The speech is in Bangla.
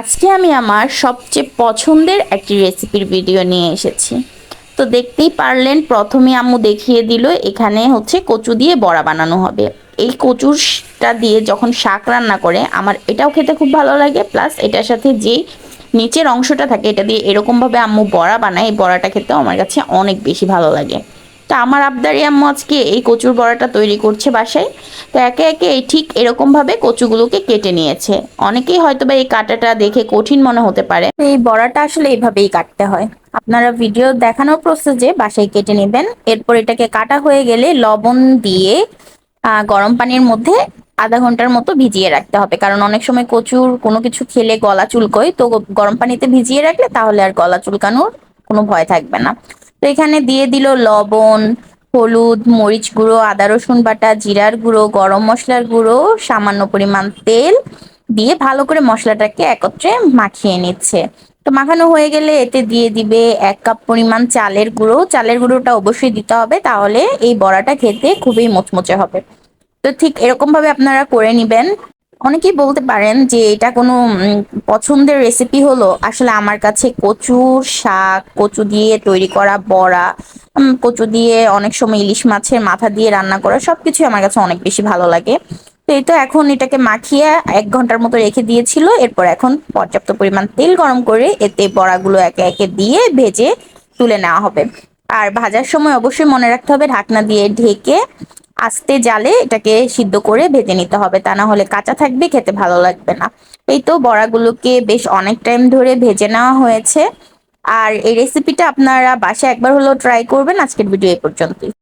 আজকে আমি আমার সবচেয়ে পছন্দের একটি রেসিপির ভিডিও নিয়ে এসেছি। তো দেখতেই পারলেন, প্রথমে আম্মু দেখিয়ে দিল, এখানে হচ্ছে কচু দিয়ে বড়া বানানো হবে। এই কচুটা দিয়ে যখন শাক রান্না করে, আমার এটাও খেতে খুব ভালো লাগে, প্লাস এটার সাথে যে নিচের অংশটা থাকে, এটা দিয়ে এরকমভাবে আম্মু বড়া বানায়, এই বড়াটা খেতেও আমার কাছে অনেক বেশি ভালো লাগে। তো আমার আবদারি আম্মু আজকে এই কচুর বড়াটা তৈরি করছে বাসায়। তো একে একে এই ঠিক এরকমভাবে কচুগুলোকে কেটে নিয়েছে। অনেকেই হয়তো বা এই কাটাটা দেখে কঠিন মনে হতে পারে। এই বড়াটা আসলে এইভাবেই কাটতে হয়। আপনারা ভিডিও দেখানোর প্রসেসে বাসায় কেটে নেবেন। এরপর এটাকে কাটা হয়ে গেলে লবণ দিয়ে গরম পানির মধ্যে আধা ঘণ্টার মতো ভিজিয়ে রাখতে হবে। কারণ অনেক সময় কচুর কোনো কিছু খেলে গলা চুলকোয়। তো গরম পানিতে ভিজিয়ে রাখলে তাহলে আর গলা চুলকানোর কোনো ভয় থাকবে না। এখানে দিয়ে দিল লবণ, হলুদ, মরিচ গুঁড়ো, আদা, রসুন বাটা, জিরার গুঁড়ো, গরম মশলার গুঁড়ো, সামান্য পরিমাণ তেল দিয়ে ভালো করে মশলাটাকে একত্রে মাখিয়ে নিচ্ছে। তো মাখানো হয়ে গেলে এতে দিয়ে দিবে এক কাপ পরিমাণ চালের গুঁড়ো। চালের গুঁড়োটা অবশ্যই দিতে হবে, তাহলে এই বড়াটা খেতে খুবই মোচমোচে হবে। তো ঠিক এরকম ভাবে আপনারা করে নিবেন। অনেকেই বলতে পারেন যে এটা কোনো পছন্দের রেসিপি হলো আসলে আমার কাছে কচুর শাক, কচু দিয়ে তৈরি করা বড়া কচু দিয়ে অনেক সময় ইলিশ মাছের মাথা দিয়ে রান্না করা সবকিছু আমার কাছে অনেক বেশি ভালো লাগে। তো এই তো এখন এটাকে মাখিয়ে এক ঘণ্টার মতো রেখে দিয়েছিল, এরপর এখন পর্যাপ্ত পরিমাণ তেল গরম করে এতে বড়াগুলো একে একে দিয়ে ভেজে তুলে নেওয়া হবে। আর ভাজার সময় অবশ্যই মনে রাখতে হবে ঢাকনা দিয়ে ঢেকে আস্তে জালে এটাকে সিদ্ধ করে ভেজে নিতে হবে। তা না হলে কাঁচা থাকবে, খেতে ভালো লাগবে না। এই তো বড়াগুলোকে বেশ অনেক টাইম ধরে ভেজে নেওয়া হয়েছে। আর এই রেসিপিটা আপনারা বাসায় একবার হলেও ট্রাই করবেন। আজকের ভিডিও এই পর্যন্তই।